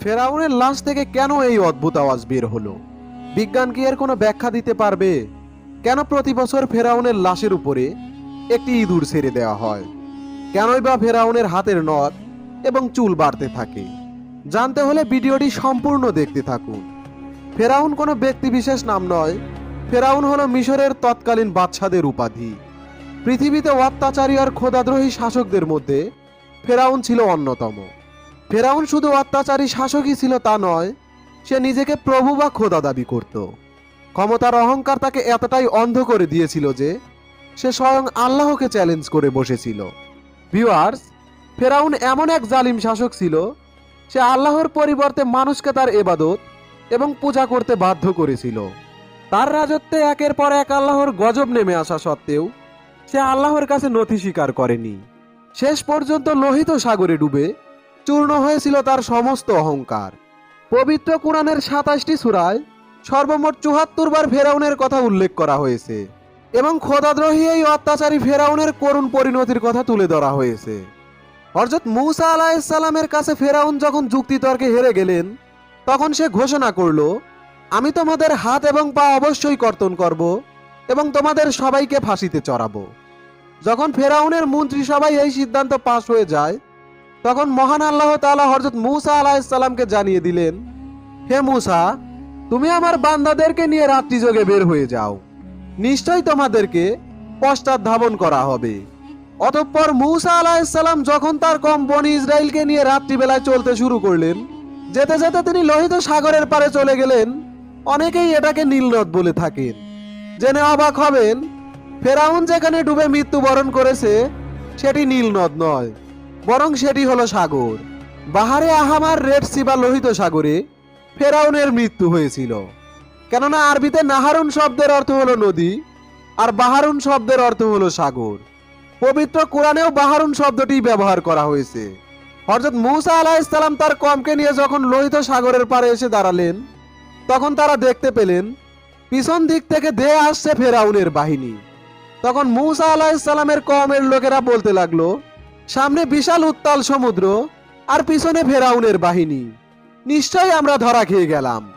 ফেরাউনের লাশ থেকে কেন এই অদ্ভুত আওয়াজ বের হলো? বিজ্ঞান কি এর কোনো ব্যাখ্যা দিতে পারবে? কেন প্রতি বছর ফেরাউনের লাশের উপরে একটি ইঁদুর ছেড়ে দেওয়া হয়? কেনই বা ফেরাউনের হাতের নখ এবং চুল বাড়তে থাকে? জানতে হলে ভিডিওটি সম্পূর্ণ দেখতে থাকুন। ফেরাউন কোনো ব্যক্তি বিশেষ নাম নয়। ফেরাউন হলো মিশরের তৎকালীন বাদশাদের উপাধি। পৃথিবীতে অত্যাচারী আর খোদাদ্রোহী শাসকদের মধ্যে ফেরাউন ছিল অন্যতম। ফেরাউন শুধু অত্যাচারী শাসকই ছিল তা নয়, সে নিজেকে প্রভু বা খোদা দাবি করত। ক্ষমতার অহংকার তাকে এতটাই অন্ধ করে দিয়েছিল যে সে স্বয়ং আল্লাহকে চ্যালেঞ্জ করে বসেছিল। ভিউয়ার্স ফেরাউন এমন এক জালিম শাসক ছিল, সে আল্লাহর পরিবর্তে মানুষকে তার এবাদত এবং পূজা করতে বাধ্য করেছিল। তার রাজত্বে একের পর এক আল্লাহর গজব নেমে আসা সত্ত্বেও সে আল্লাহর কাছে নথি স্বীকার করেনি। শেষ পর্যন্ত লোহিত সাগরে ডুবে চূর্ণ হয়েছিল তার সমস্ত অহংকার। পবিত্র কোরআনের সাতাশটি সুরায় সর্বমোট চুহাত্তর বার ফেরাউনের কথা উল্লেখ করা হয়েছে এবং খোদাদ্রোহী এই অত্যাচারী ফেরাউনের করুণ পরিণতির কথা তুলে ধরা হয়েছে। হরজত মুসা আলাহিসাল্লামের কাছে ফেরাউন যখন যুক্তিতর্কে হেরে গেলেন, তখন সে ঘোষণা করল, আমি তোমাদের হাত এবং পা অবশ্যই কর্তন করব এবং তোমাদের সবাইকে ফাঁসিতে চড়াবো। যখন ফেরাউনের মন্ত্রিসভায় এই সিদ্ধান্ত পাশ হয়ে যায়, তখন মহান আল্লাহ তাআলা হরজত মুসা আলাহিসাল্লামকে জানিয়ে দিলেন, হে মুসা, তুমি আমার বান্দাদেরকে নিয়ে রাত্রি যোগে বের হয়ে যাও। নিশ্চয়ই তোমাদেরকে পশ্চাৎ ধাবন করা হবে। অতঃপর মুসা আলাহিসাল্লাম যখন তার কম বনি ইসরায়েলকে নিয়ে রাত্রিবেলায় চলতে শুরু করলেন, যেতে যেতে তিনি লোহিত সাগরের পারে চলে গেলেন। অনেকেই এটাকে নীলনদ বলে থাকেন। জেনে অবাক হবেন ফেরাউন যেখানে ডুবে মৃত্যুবরণ করেছে, সেটি নীলনদ নয়, বরং সেটি হলো সাগর। বাহারে আহামার রেড সি বা লোহিত সাগরে ফেরাউনের মৃত্যু হয়েছিল। কেননা আরবিতে নাহারুন শব্দের অর্থ হলো নদী, আর বাহারুন শব্দের অর্থ হলো সাগর। পবিত্র কোরআনেও বাহারুন শব্দটি ব্যবহার করা হয়েছে। হরজত মুসা ইসলাম তার কমকে নিয়ে যখন লোহিত সাগরের পারে এসে দাঁড়ালেন, তখন তারা দেখতে পেলেন, পিছন দিক থেকে ধেয়ে আসছে ফেরাউনের বাহিনী। তখন মুসা আলাহিসাল্লামের কমের লোকেরা বলতে লাগল, সামনে বিশাল উত্তাল সমুদ্র আর পিছনে ফেরাউনের বাহিনী। নিশ্চয়ই আমরা ধরা খেয়ে গেলাম।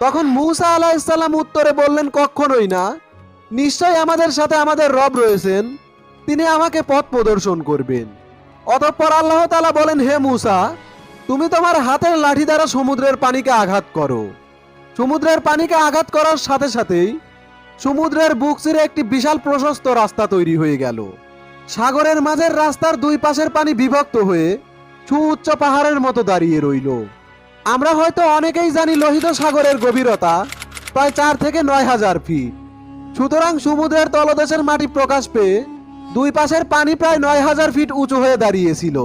তখন মুসা আলাহিসাল্লাম উত্তরে বললেন কখনোই না। নিশ্চয়ই আমাদের সাথে আমাদের রব রয়েছেন। তিনি আমাকে পথ প্রদর্শন করবেন। অতঃপর আল্লাহ তাআলা বলেন, হে মুসা, তুমি তোমার হাতের লাঠি দ্বারা সমুদ্রের পানিকে আঘাত করো। সমুদ্রের পানিকে আঘাত করার সাথে সাথেই সমুদ্রের বুক চিরে একটি বিশাল প্রশস্ত রাস্তা তৈরি হয়ে গেল। সাগরের মাঝের রাস্তার দুই পাশের পানি বিভক্ত হয়ে সুউচ্চ পাহাড়ের মতো দাঁড়িয়ে রইল। আমরা হয়তো অনেকেই জানি লোহিত সাগরের গভীরতা প্রায় চার থেকে নয় হাজার ফিট। সুতরাং সমুদ্রের তলদেশের মাটি প্রকাশ পেয়ে দুই পাশের পানি প্রায় নয় হাজার ফিট উঁচু হয়ে দাঁড়িয়েছিল।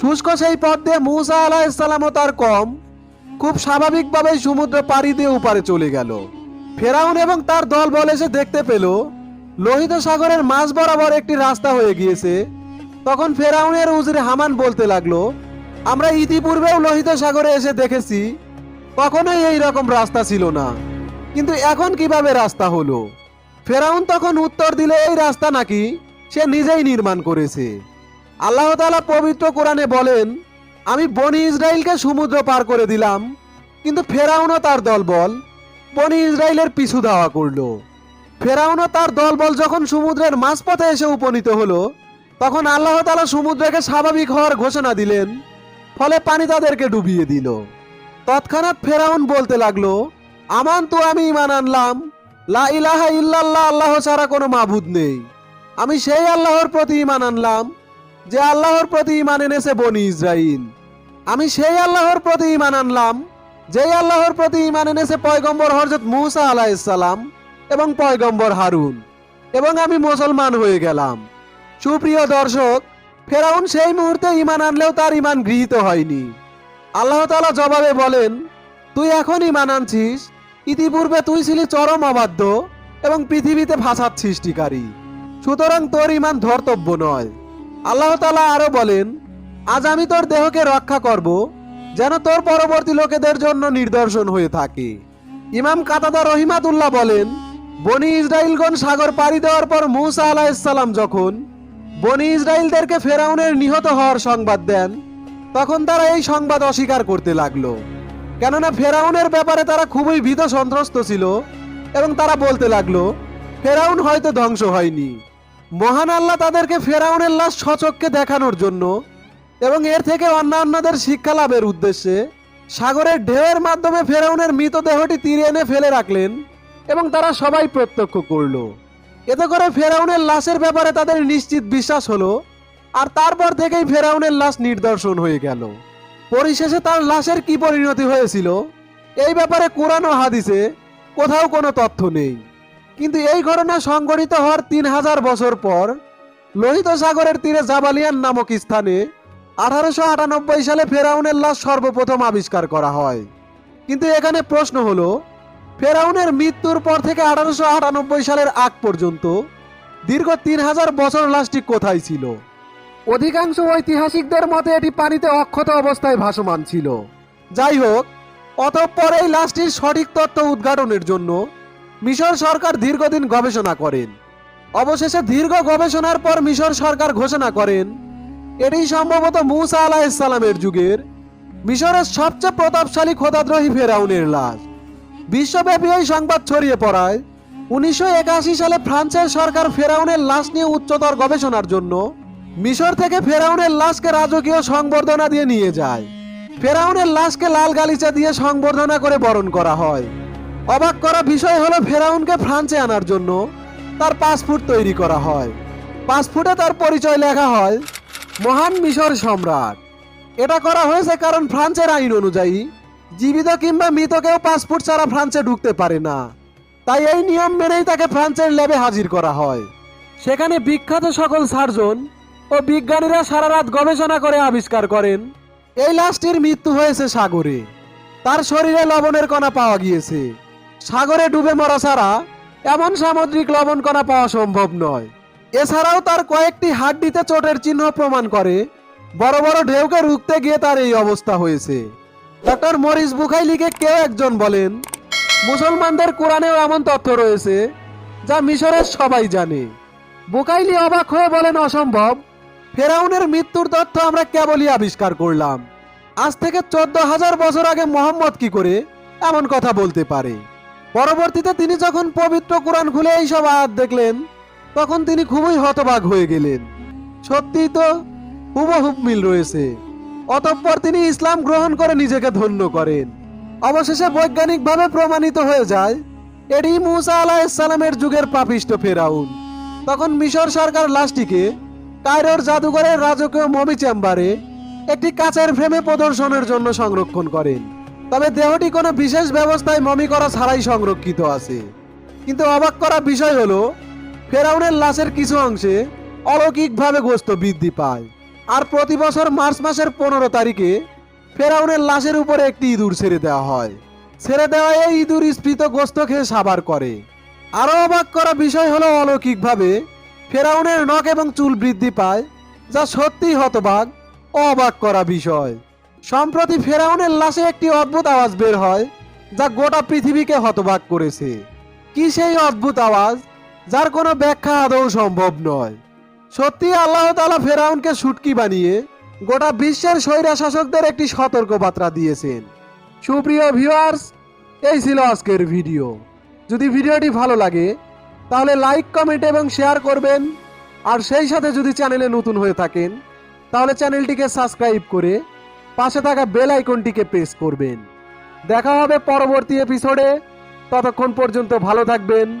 শুষ্ক সেই পথ দিয়ে মুসা আলাহিসাল্লাম ও তার কম খুব স্বাভাবিকভাবেই সমুদ্র পাড়ি দিয়ে উপারে চলে গেল। ফেরাউন এবং তার দল বল এসে দেখতে পেল, লোহিত সাগরের মাঝ বরাবর একটি রাস্তা হয়ে গিয়েছে, তখন ফেরাউনের উজির হামান বলতে লাগল, আমরা ইতিপূর্বেও লোহিত সাগরে এসে দেখেছি, কখনোই এই রকম রাস্তা ছিল না। কিন্তু এখন কীভাবে রাস্তা হলো? ফেরাউন তখন উত্তর দিলে, এই রাস্তা নাকি সে নিজেই নির্মাণ করেছে। আল্লাহ তাআলা পবিত্র কোরআনে বলেন, আমি বনি ইসরায়েলকে সমুদ্র পার করে দিলাম, কিন্তু ফেরাউনও তার দলবল বনি ইসরায়েলের পিছু ধাওয়া করল। ফেরাউনও তার দলবল যখন সমুদ্রের মাঝপথে এসে উপনীত হলো, তখন আল্লাহ তাআলা সমুদ্রকে স্বাভাবিক হওয়ার ঘোষণা দিলেন, ফলে পানি তাদেরকে ডুবিয়ে দিল। তৎক্ষণাৎ ফেরাউন বলতে লাগল, আমান তো আমি ইমান আনলাম, লা ইলাহা ইল্লাল্লাহ, আল্লাহ ছাড়া কোনো মাবুদ নেই। আমি সেই আল্লাহর প্রতি ইমান আনলাম, যে আল্লাহর প্রতি ইমান এনেছে বনি ইসরাইল। আমি সেই আল্লাহর প্রতি ইমান আনলাম যেই আল্লাহর প্রতি ইমান এনেছে পয়গম্বর হরজত মুসা আলাইসাল্লাম এবং পয়গম্বর হারুন, এবং আমি মুসলমান হয়ে গেলাম। সুপ্রিয় দর্শক, ফেরাউন সেই মুহূর্তে ইমান আনলেও তার ইমান গৃহীত হয়নি। আল্লাহ তালা জবাবে বলেন, তুই এখন ইমান আনছিস, ইতিপূর্বে তুই ছিলি চরম অবাধ্য এবং পৃথিবীতে ফাসাদ সৃষ্টিকারী। সুতরাং তোর ইমান ধর্তব্য নয়। আল্লাহ তালা আরও বলেন, আজ আমি তোর দেহকে রক্ষা করব যেন তোর পরবর্তী লোকেদের জন্য নিদর্শন হয়ে থাকে। ইমাম কাতাদা রহিমাতুল্লাহ বলেন, বনি ইসরাইলগণ সাগর পাড়ি দেওয়ার পর মুসা আলাহিসাল্লাম যখন বনি ইসরায়েলদেরকে ফেরাউনের নিহত হওয়ার সংবাদ দেন, তখন তারা এই সংবাদ অস্বীকার করতে লাগল। কেননা ফেরাউনের ব্যাপারে তারা খুবই ভীত সন্ত্রস্ত ছিল এবং তারা বলতে লাগল, ফেরাউন হয়তো ধ্বংস হয়নি। মহান আল্লাহ তাদেরকে ফেরাউনের লাশ সচককে দেখানোর জন্য এবং এর থেকে অন্যান্যদের শিক্ষা লাভের উদ্দেশ্যে সাগরের ঢেউয়ের মাধ্যমে ফেরাউনের মৃতদেহটি তীরে এনে ফেলে রাখলেন এবং তারা সবাই প্রত্যক্ষ করল। এতে করে ফেরাউনের লাশের ব্যাপারে তাদের নিশ্চিত বিশ্বাস হলো আর তারপর থেকেই ফেরাউনের লাশ নির্দর্শন হয়ে গেল। পরিশেষে তার লাশের কি পরিণতি হয়েছিল, এই ব্যাপারে কোরআন ও হাদিসে কোথাও কোনো তথ্য নেই। কিন্তু এই ঘটনা সংঘটিত হওয়ার তিন হাজার বছর পর লোহিত সাগরের তীরে জাবালিয়ান নামক স্থানে আঠারোশো আটানব্বই সালে ফেরাউনের লাশ সর্বপ্রথম আবিষ্কার করা হয়। কিন্তু এখানে প্রশ্ন হলো, ফেরাউনের মৃত্যুর পর থেকে আঠারোশো আটানব্বই সালের আগ পর্যন্ত দীর্ঘ তিন হাজার বছর লাশটি কোথায় ছিল? অধিকাংশ ঐতিহাসিকদের মতে এটি পানিতে অক্ষত অবস্থায় ভাসমান ছিল। যাই হোক, অতঃপর এই লাশটির সঠিক তথ্য উদ্ঘাটনের জন্য মিশর সরকার দীর্ঘদিন গবেষণা করেন। অবশেষে দীর্ঘ গবেষণার পর মিশর সরকার ঘোষণা করেন এটি সম্ভবত মুসা আলাহিসাল্লামের যুগের মিশরের সবচেয়ে প্রতাপশালী খোদাদ্রোহী ফেরাউনের লাশ। বিশ্বব্যাপী এই সংবাদ ছড়িয়ে পড়ায় উনিশশো একাশি সালে ফ্রান্সের সরকার ফেরাউনের লাশ নিয়ে উচ্চতর গবেষণার জন্য মিশর থেকে ফেরাউনের লাশকে রাজকীয় সংবর্ধনা দিয়ে নিয়ে যায়। ফেরাউনের লাশকে লাল গালিচা দিয়ে সংবর্ধনা করে বরণ করা হয়। অবাক করা বিষয় হলো ফেরাউনকে ফ্রান্সে আনার জন্য তার পাসপোর্ট তৈরি করা হয়। পাসপোর্টে তার পরিচয় লেখা হয় মহান মিশর সম্রাট। এটা করা হয়েছে কারণ ফ্রান্সের আইন অনুযায়ী, জীবিত কিংবা মৃত কেউ পাসপোর্ট ছাড়া ফ্রান্সে ঢুকতে পারে না। তাই এই নিয়ম মেনেই তাকে ফ্রান্সের ল্যাবে হাজির করা হয়। সেখানে বিখ্যাত সকল সার্জন ও বিজ্ঞানীরা সারা রাত গবেষণা করে আবিষ্কার করেন, এই লাশটির মৃত্যু হয়েছে সাগরে। তার শরীরে লবণের কণা পাওয়া গিয়েছে। সাগরে ডুবে মরা ছাড়া এমন সামুদ্রিক লবণ কণা পাওয়া সম্ভব নয়। এছাড়াও তার কয়েকটি হাড্ডিতে চোটের চিহ্ন প্রমাণ করে। বড় বড় ঢেউকে রুখতে গিয়ে তার এই অবস্থা হয়েছে। ডক্টর মরিস বুখাইলিকে কেউ একজন বলেন, মুসলমানদের কোরআনেও এমন তথ্য রয়েছে, যা মিশরের সবাই জানে। বুকাইলি অবাক হয়ে বলেন, অসম্ভব। ফেরাউনের মৃত্যুর তথ্য আমরা কেবলই আবিষ্কার করলাম। আজ থেকে চোদ্দ হাজার বছর আগে মোহাম্মদ কি করে এমন কথা বলতে পারে? পরবর্তীতে তিনি যখন পবিত্র কোরআন খুলে এইসব আয়াত দেখলেন তখন তিনি খুবই হতবাক হয়ে গেলেন। সত্যিই তো হুবহুব মিল রয়েছে। অতঃপর তিনি ইসলাম গ্রহণ করে নিজেকে ধন্য করেন। অবশেষে বৈজ্ঞানিকভাবে প্রমাণিত হয়ে যায়, এটি মুসা আলাহিসাল্লামের যুগের পাপিষ্ট ফেরাউন। তখন মিশর সরকার লাশটিকে কায়রোর জাদুঘরের রাজকীয় মমি চেম্বারে একটি কাচের ফ্রেমে প্রদর্শনের জন্য সংরক্ষণ করেন। তবে দেহটি কোনো বিশেষ ব্যবস্থায় মমি করা ছাড়াই সংরক্ষিত আছে। কিন্তু অবাক করা বিষয় হলো ফেরাউনের লাশের কিছু অংশে অলৌকিকভাবে গোস্ত বৃদ্ধি পায়। আর প্রতি বছর মার্চ মাসের পনেরো তারিখে ফেরাউনের লাশের উপরে একটি ইঁদুর ছেড়ে দেওয়া হয়। ছেড়ে দেওয়া এই ইঁদুর স্ফীত গোস্ত খেয়ে সাবার করে। আরও অবাক করা বিষয় হলো অলৌকিকভাবে ফেরাউনের নখ এবং চুল বৃদ্ধি পায়, যা সত্যিই হতবাক অবাক করা বিষয়। সম্প্রতি ফেরাউনের লাশে একটি অদ্ভুত আওয়াজ বের হয়, যা গোটা পৃথিবীকে হতবাক করেছে। কি সেই অদ্ভুত আওয়াজ? যার কোনো ব্যাখ্যা আদৌ সম্ভব নয়। সত্যি আল্লাহ তাআলা ফেরাউনকে সুটকি বানিয়ে গোটা বিশ্বের স্বৈরা শাসকদের একটি সতর্ক বার্তা দিয়েছেন। সুপ্রিয় ভিউয়ার্স এই ছিল আজকের ভিডিও যদি ভিডিওটি ভালো লাগে, তাহলে লাইক কমেন্ট এবং শেয়ার করবেন। আর সেই সাথে যদি চ্যানেলে নতুন হয়ে থাকেন, তাহলে চ্যানেলটিকে সাবস্ক্রাইব করে পাশে থাকা বেল আইকনটিকে প্রেস করবেন। দেখা হবে পরবর্তী এপিসোডে ততক্ষণ পর্যন্ত ভালো থাকবেন।